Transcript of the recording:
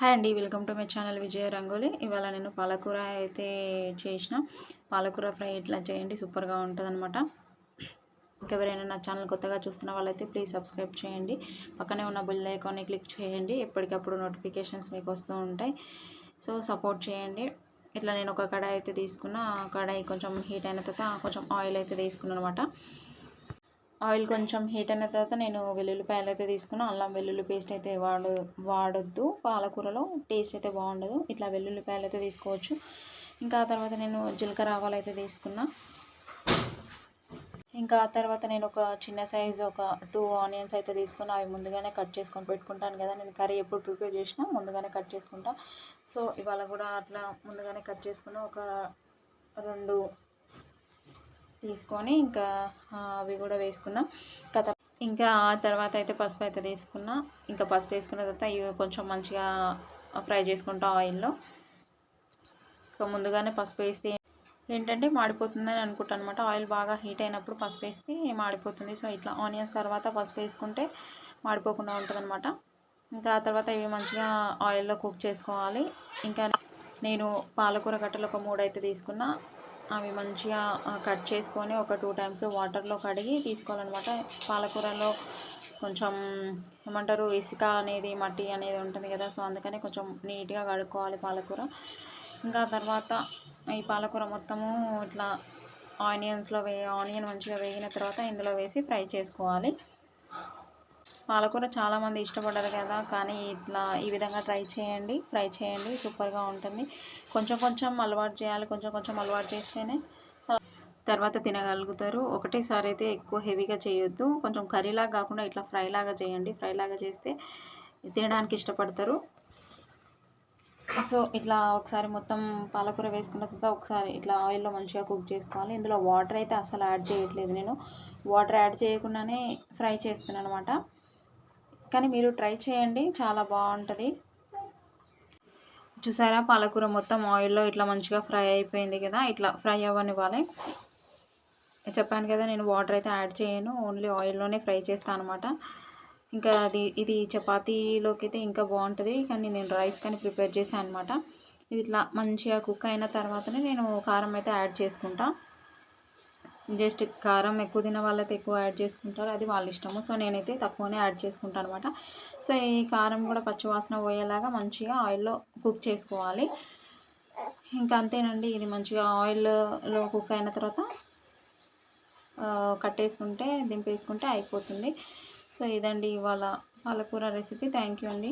Hi అండి welcome to my channel Vijaya Rangoli. ఇవాళ నేను పాలకూర అయితే చేసిన. పాలకూర ఫ్రై ఇట్లా చేయండి సూపర్గా ఉంటుంది అనమాట ఇంకెవరైనా నా ఛానల్ కొత్తగా చూస్తున్న వాళ్ళైతే ప్లీజ్ సబ్స్క్రైబ్ చేయండి. పక్కనే ఉన్న బిల్ ఐకాన్ని క్లిక్ చేయండి ఎప్పటికప్పుడు నోటిఫికేషన్స్ మీకు వస్తూ ఉంటాయి. సో సపోర్ట్ చేయండి. ఇట్లా నేను ఒక కడాయి అయితే తీసుకున్న. కడాయి కొంచెం హీట్ అయిన తర్వాత కొంచెం ఆయిల్ అయితే తీసుకున్నాను అనమాట ఆయిల్ కొంచెం హీట్ అయిన తర్వాత నేను వెల్లుల్లిపాయలు అయితే తీసుకున్నా. అల్లం వెల్లుల్లి పేస్ట్ అయితే వాడు వాడొద్దు. పాలకూరలో టేస్ట్ అయితే బాగుండదు. ఇట్లా వెల్లుల్లిపాయలు అయితే తీసుకోవచ్చు. ఇంకా ఆ తర్వాత నేను జీలకర్ర ఆవాలు అయితే తీసుకున్నా. ఇంకా ఆ తర్వాత నేను ఒక చిన్న సైజు ఒక టూ ఆనియన్స్ అయితే తీసుకున్నా. అవి ముందుగానే కట్ చేసుకొని పెట్టుకుంటాను కదా. నేను కర్రీ ఎప్పుడు ప్రిపేర్ చేసినా ముందుగానే కట్ చేసుకుంటా. సో ఇవాళ కూడా అట్లా ముందుగానే కట్ చేసుకున్న. ఒక రెండు తీసుకొని ఇంకా అవి కూడా వేసుకున్నాం. కథ ఇంకా ఆ తర్వాత అయితే పసుపు అయితే తీసుకున్నా. ఇంకా పసుపు వేసుకున్న తర్వాత ఇవి కొంచెం మంచిగా ఫ్రై చేసుకుంటాం ఆయిల్లో. ఇంకా ముందుగానే పసుపు వేస్తే ఏంటంటే మాడిపోతుందని అనుకుంటాను అనమాట ఆయిల్ బాగా హీట్ అయినప్పుడు పసుపు వేస్తే మాడిపోతుంది. సో ఇట్లా ఆనియన్స్ తర్వాత పసుపు వేసుకుంటే మాడిపోకుండా ఉంటుంది అనమాట ఇంకా ఆ తర్వాత ఇవి మంచిగా ఆయిల్లో కుక్ చేసుకోవాలి. ఇంకా నేను పాలకూర గట్టలు ఒక మూడు అయితే తీసుకున్నా. అవి మంచిగా కట్ చేసుకొని ఒక టూ టైమ్స్ వాటర్లో కడిగి తీసుకోవాలన్నమాట. పాలకూరలో కొంచెం ఏమంటారు ఇసుక అనేది మట్టి అనేది ఉంటుంది కదా సో అందుకని కొంచెం నీట్గా కడుక్కోవాలి పాలకూర. ఇంకా తర్వాత ఈ పాలకూర మొత్తము ఇట్లా ఆనియన్స్లో వే ఆనియన్ మంచిగా వేగిన తర్వాత ఇందులో వేసి ఫ్రై చేసుకోవాలి. పాలకూర చాలామంది ఇష్టపడరు కదా. కానీ ఇట్లా ఈ విధంగా ట్రై చేయండి ఫ్రై చేయండి. సూపర్గా ఉంటుంది. కొంచెం కొంచెం అలవాటు చేయాలి. కొంచెం కొంచెం అలవాటు చేస్తేనే తర్వాత తినగలుగుతారు. ఒకటేసారి అయితే ఎక్కువ హెవీగా చేయొద్దు. కొంచెం కర్రీలాగా కాకుండా ఇట్లా ఫ్రైలాగా చేయండి. ఫ్రైలాగా చేస్తే తినడానికి ఇష్టపడతారు. సో ఇట్లా ఒకసారి మొత్తం పాలకూర వేసుకున్న తర్వాత ఒకసారి ఇట్లా ఆయిల్లో మంచిగా కుక్ చేసుకోవాలి. ఇందులో వాటర్ అయితే అసలు యాడ్ చేయట్లేదు నేను. వాటర్ యాడ్ చేయకుండానే ఫ్రై చేస్తున్నాను అనమాట కానీ మీరు ట్రై చేయండి చాలా బాగుంటుంది. చూసారా? పాలకూర మొత్తం ఆయిల్లో ఇట్లా మంచిగా ఫ్రై అయిపోయింది కదా ఇట్లా ఫ్రై అవ్వనివ్వాలి. చెప్పాను కదా నేను వాటర్ అయితే యాడ్ చేయను ఓన్లీ ఆయిల్లోనే ఫ్రై చేస్తాను అనమాట ఇంకా అది ఇది చపాతీలోకి అయితే ఇంకా బాగుంటుంది కానీ నేను రైస్ కానీ ప్రిపేర్ చేశాను అనమాట ఇది ఇట్లా మంచిగా కుక్ అయిన తర్వాతనే నేను కారం అయితే యాడ్ చేసుకుంటాను జస్ట్ కారం ఎక్కువ తిన వాళ్ళైతే ఎక్కువ యాడ్ చేసుకుంటారు. అది వాళ్ళ ఇష్టము. సో నేనైతే తక్కువనే యాడ్ చేసుకుంటాను అనమాట సో ఈ కారం కూడా పచ్చివాసన పోయేలాగా మంచిగా ఆయిల్లో కుక్ చేసుకోవాలి. ఇంకా అంతేనండి. ఇది మంచిగా ఆయిల్లో కుక్ అయిన తర్వాత కట్టేసుకుంటే దింపేసుకుంటే అయిపోతుంది. సో ఇదండి ఇవాళ పాలకూర రెసిపీ. థ్యాంక్ యూ అండి.